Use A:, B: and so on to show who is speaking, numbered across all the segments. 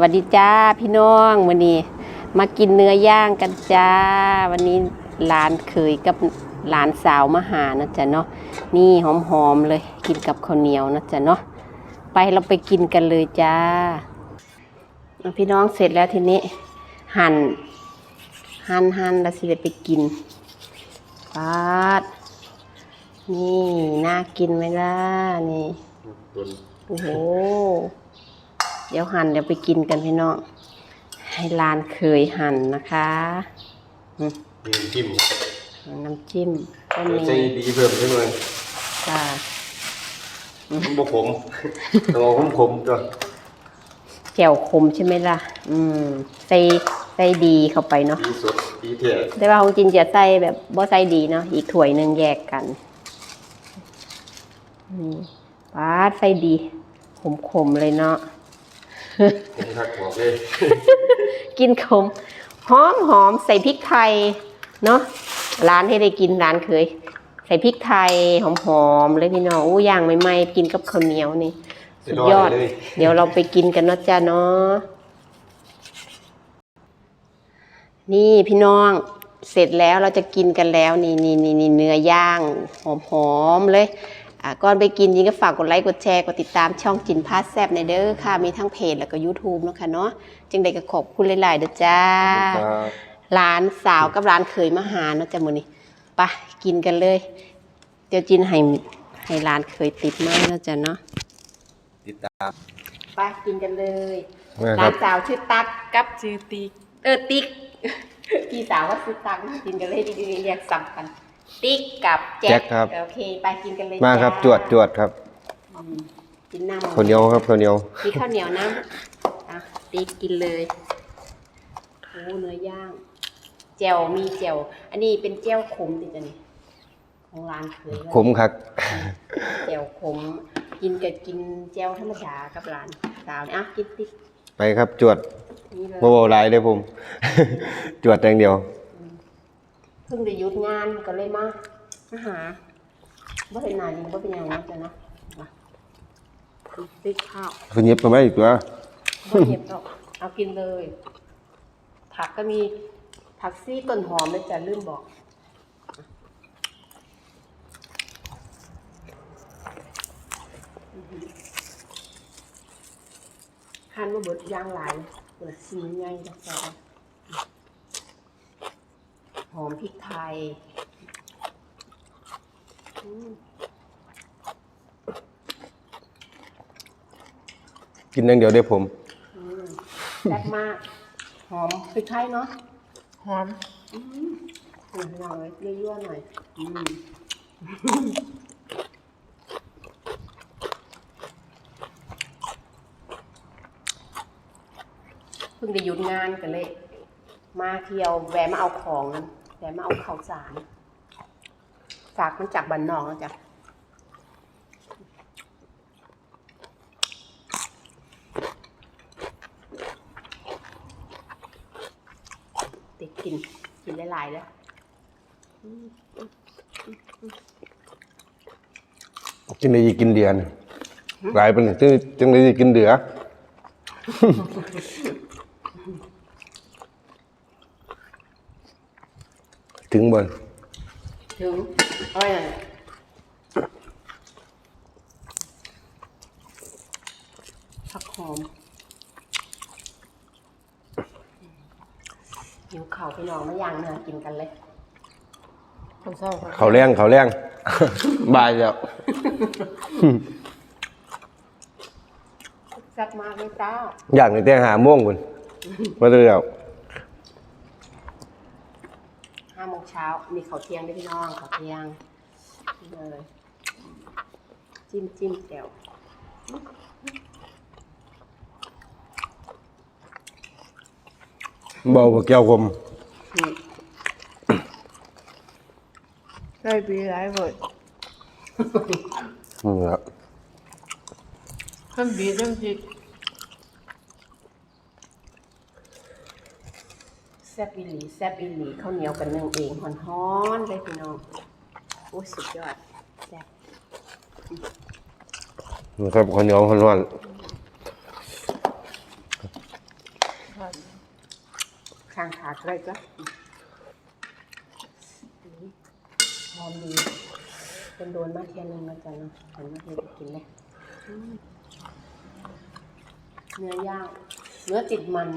A: วัสดีจ้าพี่น้องวันนี้ มากินเนื้อย่างกันจ้า วันนี้หลานเคยกับหลานสาวมาหานะจ๊ะเนาะนี่หอมๆเลยกินกับข้าวเหนียวนะจ๊ะเนาะไปเราไปกินกันเลยจ้าเอาพี่น้องเสร็จแล้วทีนี้ หั่นหั่นหั่นแล้วสิได้ไปกินปาดนี่น่ากินไหมล่ะนี่โอ้โห เดี๋ยวหั่นเดี๋ยวไปกินกันพี่น้อง ให้ลานเคยหั่นนะคะอืม
B: มีน้ำจิ้มครับ
A: น้ำจิ้มก็มี
B: ใจดีเพิ่มใช่ไหม
A: จ้า
B: มันบ่ขมตัวขมขมๆจ้ะ
A: แจ่วขมใช่ไหมล่ะ อืม ใส่ใส่ดีเข้าไปเนาะ
B: ดีสดดีแท้
A: แต่ว่าของจริงจะใส่แบบบ่ใส่ดีเนาะ อีกถ้วยหนึ่งแยกกัน นี่ป้าดใส่ดี ขมๆเลยเนาะ
B: ผมทักบอกเลย
A: กินขมหอมหอมใส่พริกไทยเนาะร้านให้ได้กินร้านเคย ใส่พริกไทยหอมหอมๆเลยพี่น้องอู้ย่างใหม่ๆกินกับข้าวเหนียวนี่สุดยอด
B: เลย
A: เดี๋ยวเราไปกินกันเนาะจ้าเนาะนี่พี่น้องเสร็จแล้วเราจะกินกันแล้วนี่นี่นี่นี่เนื้อย่างหอมหอมๆเลยอะ ก่อนไปกินยิงก็ฝากกดไลค์กดแชร์กดติดตามช่องจินพาสแซบในเด้อค่ะมีทั้งเพจแล้วก็ YouTube เนาะค่ะเนาะจึงได้ก็ขอบคุณหลายๆเด้อจ้า
B: ครับ
A: ร้านสาวกับร้านเคยมาหาเนาะจ้ะมื้อนี้ไปกินกันเลย เดี๋ยวจินให้ให้ร้านเคยติดมาแล้วจ้ะเนาะ
B: ติดตาม
A: ไปกินกันเลย
B: นะค
A: ร้า
B: รั
A: น
B: บ
A: สาวชื่อตักกับ
C: ชื่อติ๊ก
A: เออติ๊กพี่สาวว่าชื่อตักกินกันเลยดีๆเรียกสัมกัน ติ๊กกับแจ็
B: แจ็
A: ค
B: คครับ
A: โอเค ไปกินกันเลย
B: มาครับ
A: จ้
B: จวดจวดครับ
A: อืมกินน้ำ
B: ข้าวเหนียวครับข้าวเหนียว
A: ติ๊กข้าวเหนียวน้ำอะติ๊กกินเลยโอ้เนื้อย่างแจ่วมีแจ่วอันนี้เป็นแจ่วขมติจ้ะนี่ของร้านเคยเลย
B: ขมครับ
A: แจ่วขมกินกับกินแจ่วธรรมดากับร้านสาวอะกินติ๊ก
B: ไปครับจวด
A: นี่เลย
B: โมโหลายเลยผม จวดอย่างเดียว
A: เพิ่งได้หยุดงานก็เลยมามาหาบ่เห็นหน้าจริงบ่เป็นหยังนะจ๊ะเนาะมาติ๊กข้าว
B: คุณยิบมาไหมอีกตัว
A: บ่เห็บดอกเอากินเลย ผักก็มีผักซี่ต้นหอมเลยจ้ะลืมบอก หั่นมาเบิดย่างหลายเปิดสีใหญ่จ้ะจ้ะ หอมพริกไทยอืม
B: กินอย่างเดียวได้ผม
A: อืมแซ่บมาก หอมพริกไทยเนาะ
C: หอม
A: อืมหน่อยยั่วๆหน่อยอืมเพิ่งได้หยุดงานกันเลย มาเที่ยวแวะมาเอาของ แวะมาเอาข้าวสาร ฝากมันจากบ้านนอกนะจ๊ะติดกิน กินหลายๆแล้ว
B: จึงได้กินเดือนหลายเป็นจึงจึงได้กินเดือ ถึงบน
A: ถึงเอ้ยผักหอมหิวข่าวพี่น้องมาย่างเนื้อกินกันเลย
C: คนเศร้าค่ะ
B: เขาแรงเขาแรง บายแล้ว
A: แซ่บมากเลยจ้า
B: อย่างในแต่หาโม่วงคุณมาเรื่อย
A: ห้าโมงเช้า มีข้าวเที่ยงด้วยพี่น้องข้าวเที่ยงนี่เลยจิ้มจิ้มแจ่ว
B: เบากว่าแก้วคม
A: นี่
C: ได้บีหลายเบิด
B: นี่ครับ
C: ทั้งบีทั้งพริก
A: แซ่บอีหลีแซ่บอีหลีข้าวเหนียวกันนึ่งเองฮ้อนๆเลยพี่น้องโอ้ยสุดยอดแซ่บ
B: นี่ครับข้าวเหนียวข้าวร้อน
C: ค่ะ
A: ข้างขาดเลยจ้ะหอมดีเป็นโดนมากแค่นึงนะจ๊ะเนาะหันมาให้ได้กินเลยอืมเนื้อย่างเนื้อติดมัน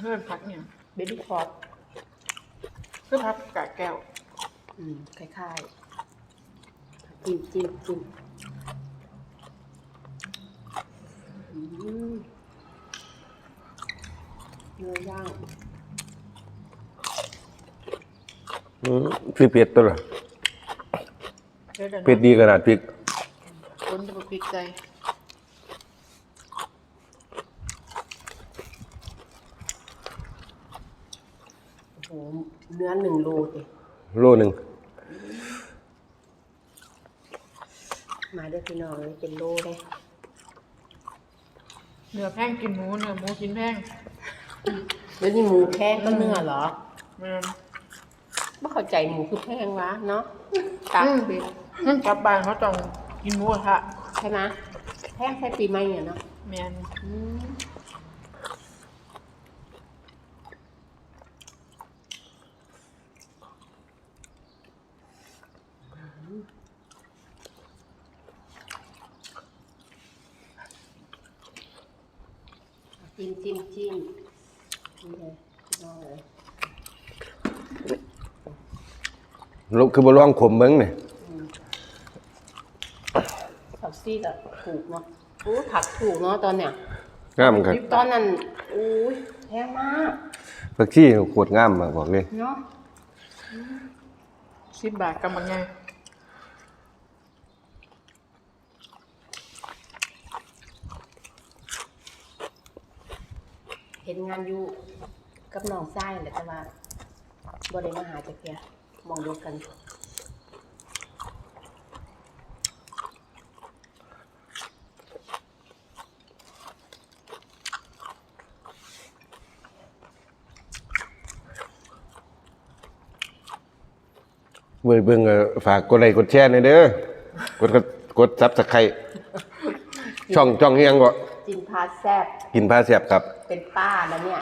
C: เพื่อนพักเนี่ย
A: เบบี้คอร์
C: เพื่อพักกะแก้ว
A: อืมคล้ายๆ จิ้มจิ้มจิ้มอืมเนื้อย่าง
B: อืมพริกเผ็ดตัวละ
C: เพื่อน
B: เผ็ดดีขนาดพริก
C: คนจะมาพริกใจ
A: โอ้โหเนื้อหนึ่งโลสิ
B: โลหนึ่ง
A: มาด้วยพี่น้องเลยเป็นโลเลย
C: เนื้อแพงกินหมูเนื้อหมูกินแพง
A: แล้วนี่หมูแพงก็เนื้อเหรอ
C: แม่น
A: ไม่เข้าใจหมูคือแพงวะเนาะตักไป
C: อืมกลับบ้านเขาต้องกินหมูกระทะ
A: ใช่ไหมแพงใช่ปีใหม่เนี่ยเนาะ
C: แม่น
A: อืม จิ้มจิ้มจิ้มนี่เลยพี่น้องเลย
B: ลูกคือบ่ร้องขมเบิ้งเนี่ย
A: ผักซีกอะถูกเนาะโอ้ผักถูกเนาะตอนเนี้ย
B: งามครับ
A: ตอนนั้นอุ้ยแพงมาก
B: ผักชีโคตรงามมากบอกเลย
A: เนาะ
C: สิบบาทกำบังไง
A: เห็นงานอยู่กับน้องชายแหละแต่ว่าบ่ได้มาหาจักเที่ยมองดูกัน
B: เบิ่งเบิ่งเอ่อฝากกดไลค์กดแชร์หน่อยเด้อกดกดกดซับสไครต์ช่องช่องอิหยังก็
A: จินพาแซบ
B: กินพาแซ่บครับ
A: เป็นป้าแล้วเนี่ย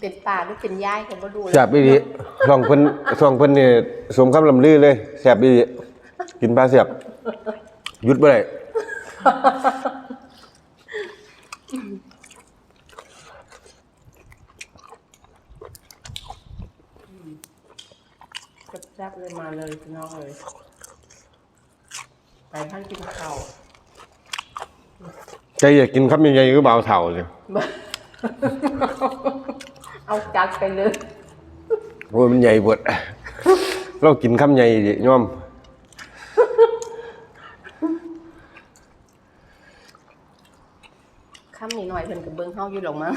A: เป็นป้าหรือเป็นยายก็บ่รู้เลย
B: แซ่บอีหลีช่องเพิ่นช่องเพิ่นนี่สมคำลำลือเลยแซ่บอีหลีกินพาแซ่บหยุดบ่ได้
A: แซ่บๆเลยมาเลยพี่น้องเลย ไปท่านกินข้าว
B: ใจอยากกินคำใหญ่ๆคือบ่าวเฒ่าเลย
A: เอาจัดไปเลย
B: โอ้ยมันใหญ่เบิดเรากินคำใหญ่ดิยอม
A: ค่ำนิดหน่อยเพิ่นกับเบิ้งเฮาอยู่หรอกมั้ง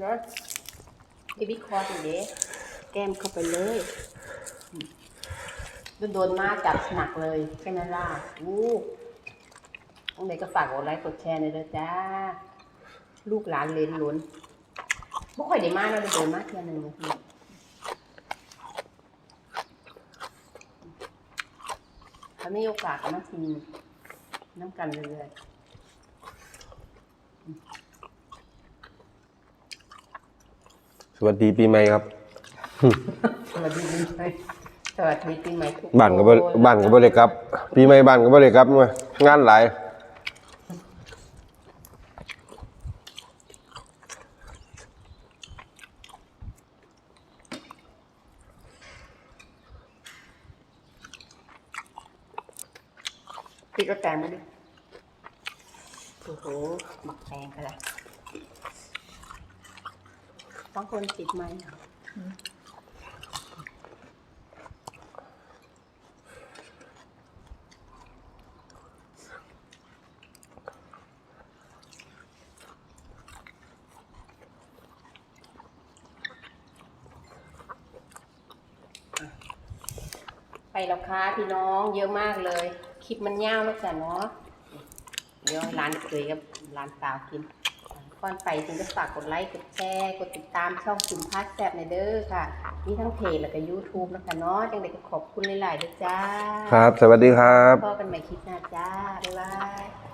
A: เนอะ บีบีคอร์ดอย่างเด้แก้มเข้าไปเลยโดนมาจับหนักเลยแค่นั้นล่ะอู้ต้องไหนก็ฝากกดไลค์กดแชร์หน่อยเด้อจ้า ลูกหลานเลนล้นบ่ค่อยได้มาแล้วโดนมาเที่ยหนึงนะพี่ถ้าไมีโอกาสก็มากินน้ำกันเรื่อยๆ
B: ส วัสดีปีใหม่ครับ
A: สวัสดีปีใหม่สวัสดีปีใหม่ทุก
B: บ้านก็บ่
A: คน
B: บ้านก็บ่ได้กลับ ปีใหม่บ้านก็บ่ได้กลับมางานหลาย
A: พี่ก็แตงมาดิโอ้โหหมักแตงกันเลย ต้องคนติดไหมแล้วค่ะพี่น้องเยอะมากเลย คลิปมันยาวแล้วจ้ะเนาะ เดี๋ยวร้านเคยกับร้านสาวกิน ก่อนไปถึงจะฝากกดไลค์ กดแชร์ กดติดตามช่องคุณพาสแซบในเด้อค่ะ มีทั้งเพจแล้วก็ YouTube นะคะเนาะจังเด็กก็ขอบคุณหลายๆด้วยจ้า
B: ครับ สวัสดีครับ
A: พบกันใหม่คลิปหน้าจ้า บ๊ายบาย